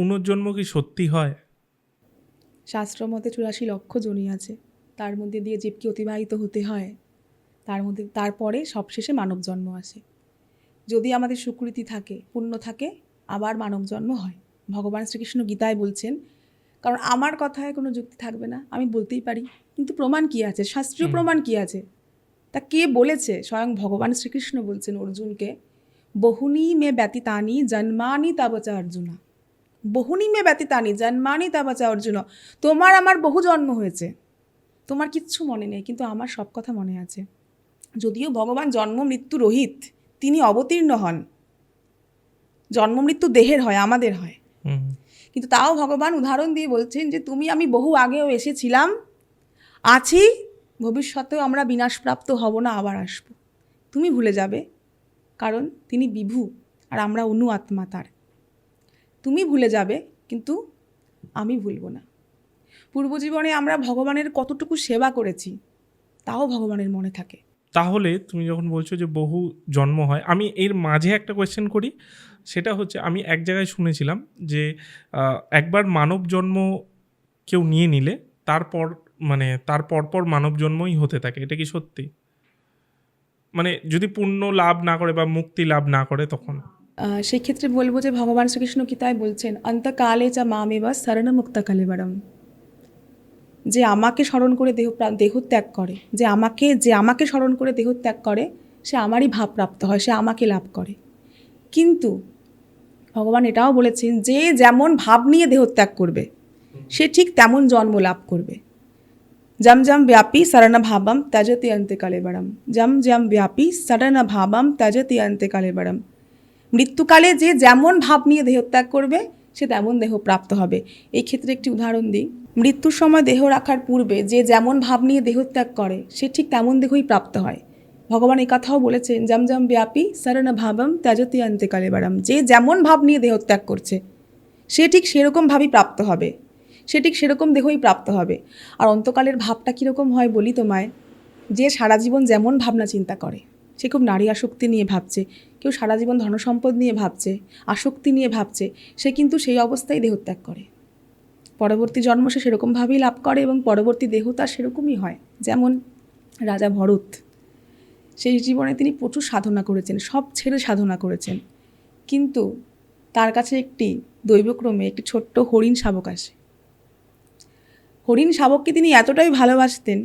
পুনর্জন্ম কি সত্যি হয়? শাস্ত্র মতে চুরাশি লক্ষ জনি আছে। তার মধ্যে দিয়ে জীবকে অতিবাহিত হতে হয়। তার মধ্যে তারপরে সবশেষে মানব জন্ম আসে। যদি আমাদের সুকৃতি থাকে পুণ্য থাকে আবার মানব জন্ম হয়। ভগবান শ্রীকৃষ্ণ গীতায় বলছেন কারণ আমার কথায় কোনো যুক্তি থাকবে না আমি বলতেই পারি। কিন্তু প্রমাণ কি আছে? শাস্ত্রীয় প্রমাণ কি আছে? তা কে বলেছে? স্বয়ং ভগবান শ্রীকৃষ্ণ বলছেন অর্জুনকে বহুনি মে ব্যতীতানি জন্মানি তাবচা অর্জুনা। বহুনি মে ব্যতীতানি জন্মানি তাবচা অর্জুন তোমার আমার বহু জন্ম হয়েছে। তোমার কিচ্ছু মনে নেই কিন্তু আমার সব কথা মনে আছে। যদিও ভগবান জন্ম মৃত্যু রহিত তিনি অবতীর্ণ হন। জন্ম মৃত্যু দেহের হয় আমাদের হয়। কিন্তু তাও ভগবান উদাহরণ দিয়ে বলছেন যে তুমি আমি বহু আগেও এসেছিলাম আছি ভবিষ্যতেও আমরা বিনাশপ্রাপ্ত হব না আবার আসব। তুমি ভুলে যাবে কারণ তিনি বিভু আর আমরা অনু আত্মা তার। তুমি ভুলে যাবে, কিন্তু আমি ভুলব না। পূর্বজীবনে আমরা ভগবানের কতটুকু সেবা করেছি, তাও ভগবানের মনে থাকে। তাহলে তুমি যখন বলছো যে বহু জন্ম হয়, আমি এর মাঝে একটা কোয়েশ্চেন করি, সেটা হচ্ছে আমি এক জায়গায় শুনেছিলাম যে একবার মানব জন্ম কেউ নিয়ে নিলে, তারপর মানে তার পরপর মানব জন্মই হতে থাকে, এটা কি সত্যি? মানে যদি পুণ্য লাভ না করে বা মুক্তি লাভ না করে তখন। সেই ক্ষেত্রে বলব যে ভগবান শ্রীকৃষ্ণ গীতায় বলছেন, অন্তকালে চা মামেবা শরণমুক্তা কালেবরম যে আমাকে স্মরণ করে দেহ প্রা- দেহত্যাগ করে, যে আমাকে যে আমাকে স্মরণ করে দেহ ত্যাগ করে, সে আমারই ভাবপ্রাপ্ত হয়, সে আমাকে লাভ করে। কিন্তু ভগবান এটাও বলেছেন, যে যেমন ভাব নিয়ে দেহত্যাগ করবে, সে ঠিক তেমন জন্ম লাভ করবে। জম জম ব্যাপী সরণ ভাবাম ত্যাজতি অন্তেকালে বড়ম জম জম ব্যাপী সরণ ভাবাম ত্যাজতি অন্তেকালে বড়ম মৃত্যুকালে যে যেমন ভাব নিয়ে দেহত্যাগ করবে, সে তেমন দেহ প্রাপ্ত হবে। এই ক্ষেত্রে একটি উদাহরণ দিই। মৃত্যুর সময় দেহ রাখার পূর্বে যে যেমন ভাব নিয়ে দেহত্যাগ করে, সে ঠিক তেমন দেহই প্রাপ্ত হয়। ভগবান এই কথাও বলেছেন, জম জম ব্যাপী সরণ ভাবম ত্যাজতি অন্তেকালে বড়ম যে যেমন ভাব নিয়ে দেহত্যাগ করছে, সে ঠিক সেরকম ভাবেই প্রাপ্ত হবে। সে ঠিক সেরকম দেহই প্রাপ্ত হবে। আর অন্তকালের ভাবটা কীরকম হয় বলি তোমায়? যে সারা জীবন যেমন ভাবনা চিন্তা করে, সে খুব নারী আসক্তি নিয়ে ভাবছে। কেউ সারা জীবন ধনসম্পদ নিয়ে ভাবছে, আসক্তি নিয়ে ভাবছে, সে কিন্তু সেই অবস্থায় দেহত্যাগ করে। পরবর্তী জন্ম সে সেরকমভাবেই লাভ করে এবং পরবর্তী দেহ তার সেরকমই হয়, যেমন রাজা ভরত। সেই জীবনে তিনি প্রচুর সাধনা করেছেন, সব ছেড়ে সাধনা করেছেন। কিন্তু তার কাছে একটি দৈবক্রমে একটি ছোট্ট হরিণ শাবক আসে। হরিণ শাবককে তিনি এতটাই ভালোবাসতেন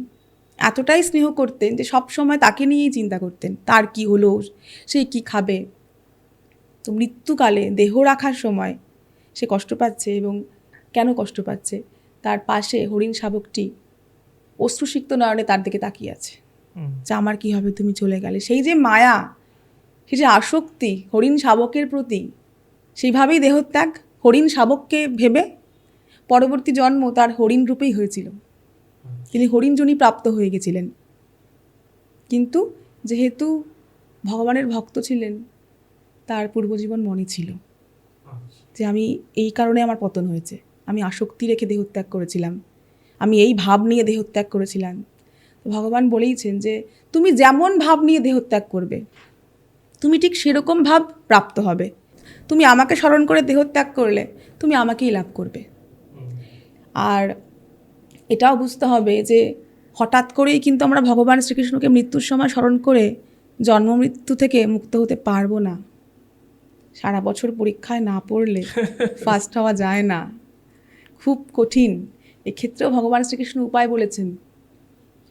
এতটাই স্নেহ করতেন যে সব সময় তাকে নিয়েই চিন্তা করতেন তার কি হলো সে কি খাবে? তো মৃত্যুকালে দেহ রাখার সময় সে কষ্ট পাচ্ছে এবং কেন কষ্ট পাচ্ছে? তার পাশে হরিণ শাবকটি অশ্রুসিক্ত নয়নে তার দিকে তাকিয়ে আছে। যে আমার কি হবে তুমি চলে গেলে। সেই যে মায়া সেই যে আসক্তি হরিণ শাবকের প্রতি সেইভাবেই দেহত্যাগ হরিণ শাবককে ভেবে পরবর্তী জন্ম তার হরিণ রূপেই হয়েছিল। তিনি হরিণজনই প্রাপ্ত হয়ে গেছিলেন। কিন্তু যেহেতু ভগবানের ভক্ত ছিলেন তার পূর্বজীবন মনে ছিল যে আমি এই কারণে আমার পতন হয়েছে। আমি আসক্তি রেখে দেহত্যাগ করেছিলাম। আমি এই ভাব নিয়ে দেহত্যাগ করেছিলাম। ভগবান বলেইছেন যে তুমি যেমন ভাব নিয়ে দেহত্যাগ করবে তুমি ঠিক সেরকম ভাব প্রাপ্ত হবে। তুমি আমাকে স্মরণ করে দেহত্যাগ করলে তুমি আমাকেই লাভ করবে। আর এটাও বুঝতে হবে যে হঠাৎ করেই কিন্তু আমরা ভগবান শ্রীকৃষ্ণকে মৃত্যুর সময় স্মরণ করে জন্ম মৃত্যু থেকে মুক্ত হতে পারব না। সারা বছর পরীক্ষায় না পড়লে ফার্স্ট হওয়া যায় না। খুব কঠিন। এক্ষেত্রেও ভগবান শ্রীকৃষ্ণ উপায় বলেছেন।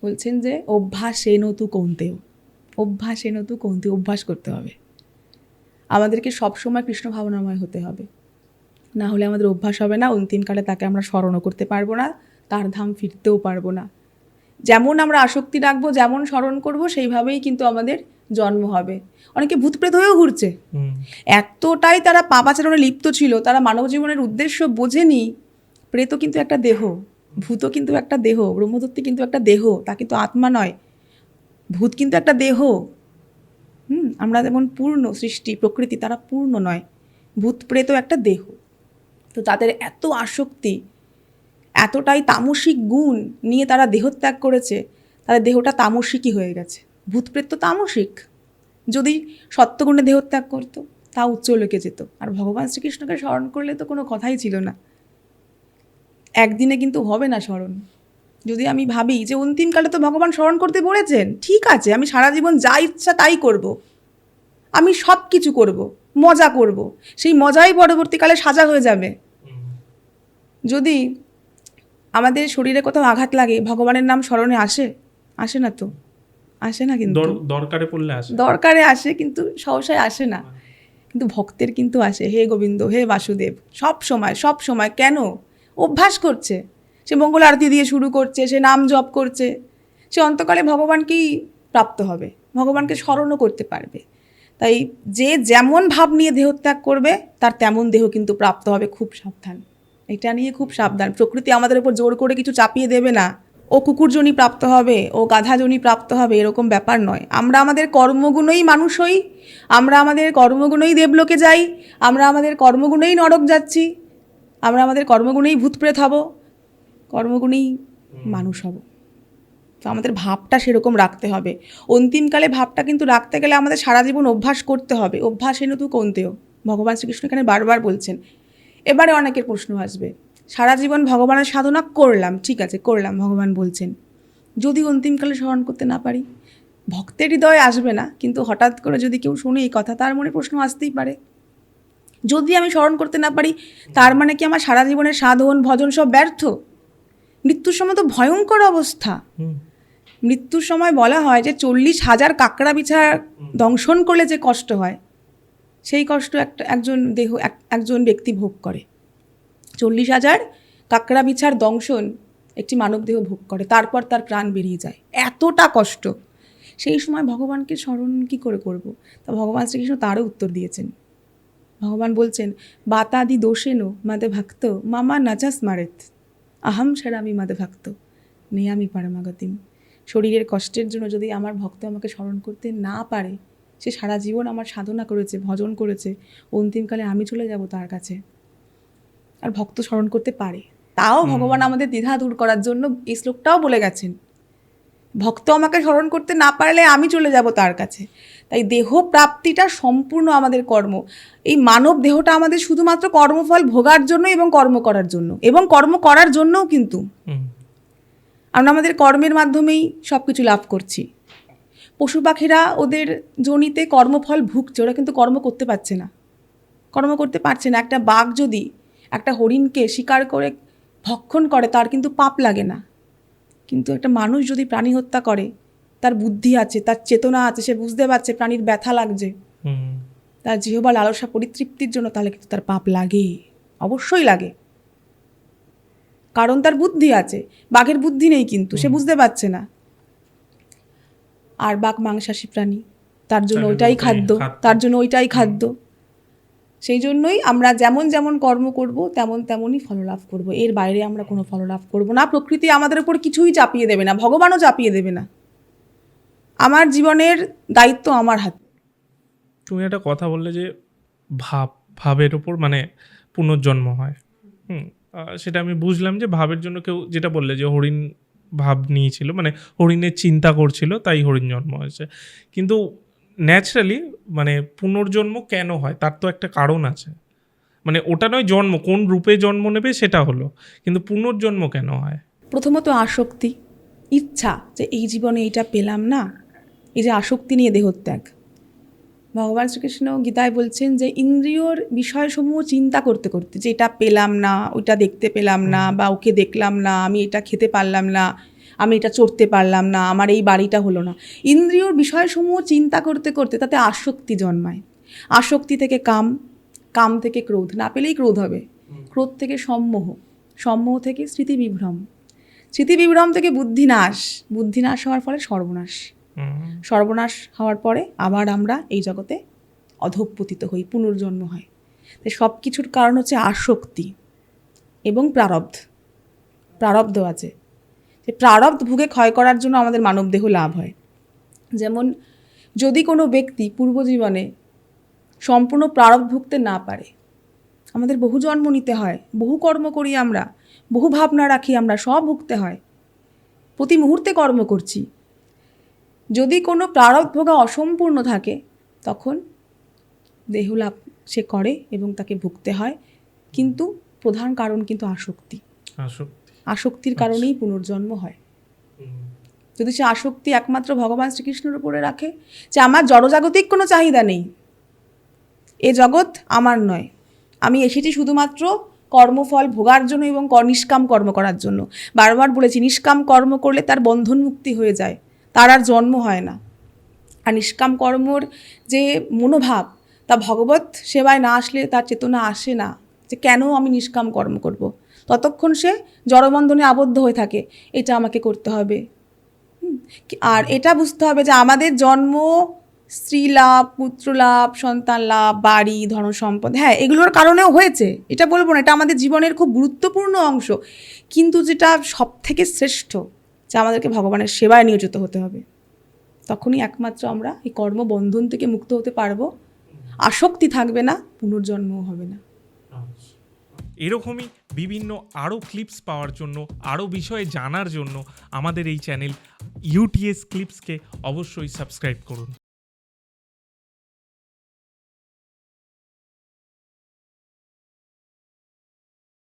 বলছেন যে অভ্যাসে নতু কৌন্তেও। অভ্যাসে নতু কৌন্তে অভ্যাস করতে হবে। আমাদেরকে সবসময় কৃষ্ণ ভাবনাময় হতে হবে। না হলে আমাদের অভ্যাস হবে না অন্তিমকালে তাকে আমরা স্মরণও করতে পারব না। তার ধাম ফিরতেও পারব না। যেমন আমরা আসক্তি রাখব যেমন স্মরণ করব সেইভাবেই কিন্তু আমাদের জন্ম হবে। অনেকে ভূতপ্রেত হয়েও ঘুরছে। এতটাই তারা পাপাচারণে লিপ্ত ছিল তারা মানব জীবনের উদ্দেশ্য বোঝেনি। প্রেত কিন্তু একটা দেহ ভূত কিন্তু একটা দেহ ব্রহ্মদত্তি কিন্তু একটা দেহ তা কিন্তু আত্মা নয়। ভূত কিন্তু একটা দেহ। হুম আমরা যেমন পূর্ণ সৃষ্টি প্রকৃতি তারা পূর্ণ নয়। ভূত প্রেত একটা দেহ। তো তাদের এত আসক্তি এতটাই তামসিক গুণ নিয়ে তারা দেহত্যাগ করেছে তাদের দেহটা তামসিকই হয়ে গেছে। ভূত প্রেত তো তামসিক। যদি সত্যগুণে দেহত্যাগ করতো তা উচ্চ লোকে যেত। আর ভগবান শ্রীকৃষ্ণকে স্মরণ করলে তো কোনো কথাই ছিল না। একদিনে কিন্তু হবে না স্মরণ। যদি আমি ভাবি যে অন্তিমকালে তো ভগবান স্মরণ করতে বলেছেন ঠিক আছে আমি সারা জীবন যা ইচ্ছা তাই করব। আমি সব কিছু করব মজা করব। সেই মজাই পরবর্তীকালে সাজা হয়ে যাবে। যদি আমাদের শরীরে কোথাও আঘাত লাগে ভগবানের নাম স্মরণে আসে? আসে না তো? আসে না কিন্তু? দরকারে পড়লে আসে। দরকারে আসে কিন্তু সহসায় আসে না। কিন্তু ভক্তের কিন্তু আসে হে গোবিন্দ হে বাসুদেব সব সময় সব সময়। কেন? অভ্যাস করছে। সে মঙ্গল আরতি দিয়ে শুরু করছে সে নাম জপ করছে। সে অন্তকালে ভগবানকেই প্রাপ্ত হবে ভগবানকে স্মরণও করতে পারবে। তাই যে যেমন ভাব নিয়ে দেহত্যাগ করবে তার তেমন দেহ কিন্তু প্রাপ্ত হবে খুব সাবধান। এটা নিয়ে খুব সাবধান। প্রকৃতি আমাদের উপর জোর করে কিছু চাপিয়ে দেবে না। ও কুকুরজনই প্রাপ্ত হবে ও গাধাজনই প্রাপ্ত হবে এরকম ব্যাপার নয়। আমরা আমাদের কর্মগুণই মানুষ হই আমরা আমাদের কর্মগুণই দেবলোকে যাই আমরা আমাদের কর্মগুণেই নরক যাচ্ছি আমরা আমাদের কর্মগুণেই ভূতপ্রেত হব কর্মগুণেই মানুষ হব। তো আমাদের ভাবটা সেরকম রাখতে হবে। অন্তিমকালে ভাবটা কিন্তু রাখতে গেলে আমাদের সারা জীবন অভ্যাস করতে হবে। অভ্যাস এনে তু কোনতেও ভগবান শ্রীকৃষ্ণ এখানে বারবার বলছেন এবারে অনেকের প্রশ্ন আসবে। সারা জীবন ভগবানের সাধনা করলাম ঠিক আছে করলাম ভগবান বলছেন। যদি অন্তিমকালে স্মরণ করতে না পারি? ভক্তের হৃদয় আসবে না কিন্তু হঠাৎ করে যদি কেউ শুনে এই কথা তার মনে প্রশ্ন আসতেই পারে। যদি আমি স্মরণ করতে না পারি তার মানে কি আমার সারা জীবনের সাধন ভজন সব ব্যর্থ? মৃত্যুর সময় তো ভয়ঙ্কর অবস্থা। মৃত্যুর সময় বলা হয় যে চল্লিশ হাজার কাঁকড়া বিছা দংশন করলে যে কষ্ট হয়। সেই কষ্ট একটা, একজন দেহ, এক- একজন ব্যক্তি ভোগ করে। চল্লিশ হাজার কাঁকড়া বিছার দংশন একটি মানবদেহ ভোগ করে, তারপর তার প্রাণ বেরিয়ে যায়। এতটা কষ্ট। সেই সময় ভগবানকে স্মরণ কি করে করব? তা ভগবান শ্রীকৃষ্ণ তারও উত্তর দিয়েছেন। ভগবান বলছেন, বাতাদি দোষেনো মাদে ভক্ত, মামা নাচাস মারেত। আহম সারামি মাদে ভক্ত, নেয়ামি পারমাগতিম। শরীরের কষ্টের জন্য যদি আমার ভক্ত আমাকে স্মরণ করতে না পারে সে সারা জীবন আমার সাধনা করেছে ভজন করেছে। অন্তিমকালে আমি চলে যাব তার কাছে। আর ভক্ত স্মরণ করতে পারে। তাও ভগবান আমাদের দ্বিধা দূর করার জন্য এই শ্লোকটাও বলে গেছেন। ভক্ত আমাকে স্মরণ করতে না পারলে আমি চলে যাব তার কাছে। তাই দেহ প্রাপ্তিটা সম্পূর্ণ আমাদের কর্ম। এই মানব দেহটা আমাদের শুধুমাত্র কর্মফল ভোগার জন্য এবং কর্ম করার জন্য। এবং কর্ম করার জন্যও কিন্তু। আমরা আমাদের কর্মের মাধ্যমেই সব কিছু লাভ করছি। পশু পাখিরা ওদের জনিতে কর্মফল ভুগছে ওরা কিন্তু কর্ম করতে পারছে না। কর্ম করতে পারছে না। একটা বাঘ যদি একটা হরিণকে শিকার করে ভক্ষণ করে তার কিন্তু পাপ লাগে না। কিন্তু একটা মানুষ যদি প্রাণী হত্যা করে তার বুদ্ধি আছে তার চেতনা আছে সে বুঝতে পারছে প্রাণীর ব্যথা লাগছে। হুম। তার জিহবা লালসা পরিতৃপ্তির জন্য তাহলে কিন্তু তার পাপ লাগে। অবশ্যই লাগে। কারণ তার বুদ্ধি আছে। বাঘের বুদ্ধি নেই কিন্তু সে বুঝতে পারছে না। আর বাঘ মাংসাশী প্রাণী। তার জন্য ওইটাই খাদ্য। তার জন্য ওইটাই খাদ্য। সেই জন্যই আমরা যেমন যেমন কর্ম করব তেমন তেমনই ফললাভ করব। এর বাইরে আমরা কোনো ফললাভ করব না। প্রকৃতি আমাদের উপর কিছুই চাপিয়ে দেবে না। ভগবানও চাপিয়ে দেবে না। আমার জীবনের দায়িত্ব আমার হাতে। তুমি একটা কথা বললে যে ভাব ভাবের ওপর মানে পুনর্জন্ম হয়। হুম সেটা আমি বুঝলাম যে ভাবের জন্য কেউ যেটা বললে যে হরিণ ভাব নিয়েছিল মানে হরিণের চিন্তা করছিল, তাই হরিণ জন্ম হয়েছে। কিন্তু ন্যাচারালি মানে পুনর্জন্ম কেন হয়, তার তো একটা কারণ আছে। মানে ওটা নয় জন্ম, কোন রূপে জন্ম নেবে সেটা হলো, কিন্তু পুনর্জন্ম কেন হয়? প্রথমত আসক্তি, ইচ্ছা যে এই জীবনে এইটা পেলাম না, এই যে আসক্তি নিয়ে দেহত্যাগ। ভগবান শ্রীকৃষ্ণ গীতায় বলছেন যে ইন্দ্রিয়র বিষয়সমূহ চিন্তা করতে করতে যে এটা পেলাম না ওইটা দেখতে পেলাম না বা ওকে দেখলাম না আমি এটা খেতে পারলাম না আমি এটা চড়তে পারলাম না আমার এই বাড়িটা হলো না। ইন্দ্রিয়র বিষয়সমূহ চিন্তা করতে করতে তাতে আসক্তি জন্মায়। আসক্তি থেকে কাম কাম থেকে ক্রোধ। না পেলেই ক্রোধ হবে। ক্রোধ থেকে সম্মোহ। সম্মোহ থেকে স্মৃতিবিভ্রম। স্মৃতিবিভ্রম থেকে বুদ্ধিনাশ। বুদ্ধিনাশ হওয়ার ফলে সর্বনাশ। সর্বনাশ হওয়ার পরে আবার আমরা এই জগতে অধঃপতিত হই, পুনর্জন্ম হয়। তাই সব কিছুর কারণ হচ্ছে আসক্তি এবং প্রারব্ধ। প্রারব্ধ আছে। যে প্রারব্ধ ভুগে ক্ষয় করার জন্য আমাদের মানবদেহ লাভ হয়। যেমন যদি কোনো ব্যক্তি পূর্বজীবনে সম্পূর্ণ প্রারব্ধ ভুগতে না পারে, আমাদের বহু জন্ম নিতে হয়, বহু কর্ম করি আমরা, বহু ভাবনা রাখি আমরা, সব ভুগতে হয়। প্রতি মুহূর্তে কর্ম করছি যদি কোনো প্রারব্ধ ভোগা অসম্পূর্ণ থাকে তখন দেহলাভ সে করে এবং তাকে ভুগতে হয়। কিন্তু প্রধান কারণ কিন্তু আসক্তি। আসক্তি। আসক্তির কারণেই পুনর্জন্ম হয়। যদি সে আসক্তি একমাত্র ভগবান শ্রীকৃষ্ণের উপরে রাখে যে আমার জড়জাগতিক কোনো চাহিদা নেই এ জগৎ আমার নয়। আমি এসেছি শুধুমাত্র কর্মফল ভোগার জন্য এবং নিষ্কাম কর্ম করার জন্য। বারবার বলেছি নিষ্কাম কর্ম করলে তার বন্ধন মুক্তি হয়ে যায়। তার আর জন্ম হয় না। আর নিষ্কাম কর্মর যে মনোভাব, তা ভগবত সেবায় না আসলে তার চেতনা আসে না। যে কেন আমি নিষ্কাম কর্ম করব। ততক্ষণ সে জড়বন্ধনে আবদ্ধ হয়ে থাকে। এটা আমাকে করতে হবে। আর এটা বুঝতে হবে যে আমাদের জন্ম স্ত্রী লাভ, পুত্র লাভ, সন্তান লাভ, বাড়ি, ধন সম্পদ হ্যাঁ এগুলোর কারণেও হয়েছে। এটা বলব না, এটা আমাদের জীবনের খুব গুরুত্বপূর্ণ অংশ। কিন্তু যেটা সব থেকে শ্রেষ্ঠ যে আমাদেরকে ভগবানের সেবায় নিয়োজিত হতে হবে। তখনই একমাত্র আমরা এই কর্মবন্ধন থেকে মুক্ত হতে পারব। আসক্তি থাকবে না, পুনর্জন্মও হবে না। এরকমই বিভিন্ন আরও ক্লিপস পাওয়ার জন্য, আরও বিষয়ে জানার জন্য আমাদের এই চ্যানেল ইউটিএস ক্লিপসকে অবশ্যই সাবস্ক্রাইব করুন।